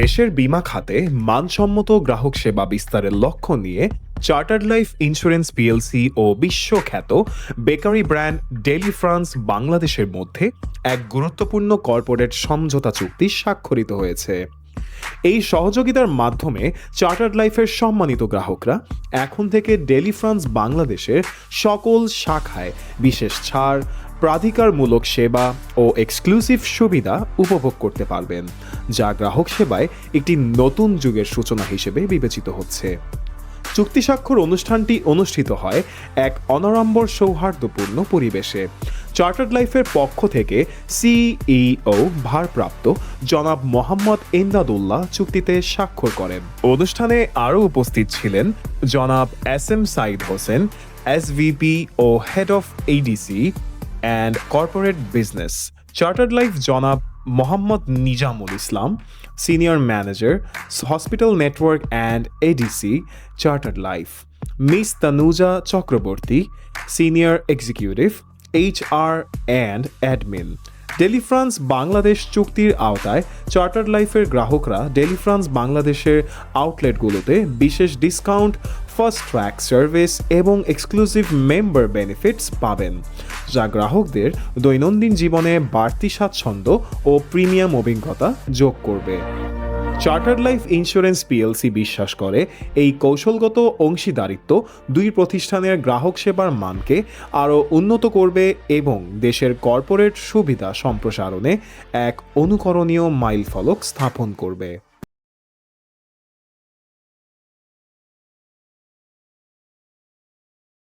দেশের বীমা খাতে মানসম্মত গ্রাহক সেবা বিস্তারের লক্ষ্য নিয়ে চার্টার্ড লাইফ ইন্স্যুরেন্স পিএলসি ও বিশ্বখ্যাত বেকারি ব্র্যান্ড ডেলি ফ্রান্স বাংলাদেশের মধ্যে এক গুরুত্বপূর্ণ কর্পোরেট সমঝোতা চুক্তি স্বাক্ষরিত হয়েছে। এই সহযোগিতার মাধ্যমে চার্টার্ড লাইফের সম্মানিত গ্রাহকরা এখন থেকে ডেলি ফ্রান্স বাংলাদেশের সকল শাখায় বিশেষ ছাড়, প্রাধিকারমূলক সেবা ও এক্সক্লুসিভ সুবিধা উপভোগ করতে পারবেন। যা গ্রাহক সেবায় একটি নতুন যুগের সূচনা হিসেবে বিবেচিত হচ্ছে। চুক্তি স্বাক্ষর অনুষ্ঠানটি অনুষ্ঠিত হয় এক অনড়ম্বর সৌহার্দ্যপূর্ণ পরিবেশে। চার্টার্ড লাইফের পক্ষ থেকে সিইও ভারপ্রাপ্ত জনাব মোহাম্মদ এমদাদুল্লাহ চুক্তিতে স্বাক্ষর করেন। অনুষ্ঠানে আরও উপস্থিত ছিলেন জনাব S M Saeed Hossain SVP O head of ADC and corporate business. Chartered Life জনাব Mohammad Nizamul Islam senior manager hospital network and ADC Chartered Life miss Tanuja Chakraborty senior executive H R and admin Delifrance Bangladesh চুক্তির আওতায় Charter লাইফের গ্রাহকরা টেলিফ্রান্স বাংলাদেশের আউটলেটগুলোতে বিশেষ discount fast track service এবং exclusive member benefits পাবেন, যা গ্রাহকদের দৈনন্দিন জীবনে বাড়তি স্বাচ্ছন্দ্য ও প্রিমিয়াম অভিজ্ঞতা যোগ করবে। চার্টার্ড লাইফ ইন্স্যুরেন্স পিএলসি বিশ্বাস করে, এই কৌশলগত অংশীদারিত্ব দুই প্রতিষ্ঠানের গ্রাহক সেবার মানকে আরও উন্নত করবে এবং দেশের কর্পোরেট সুবিধা সম্প্রসারণে এক অনুকরণীয় মাইলফলক স্থাপন করবে।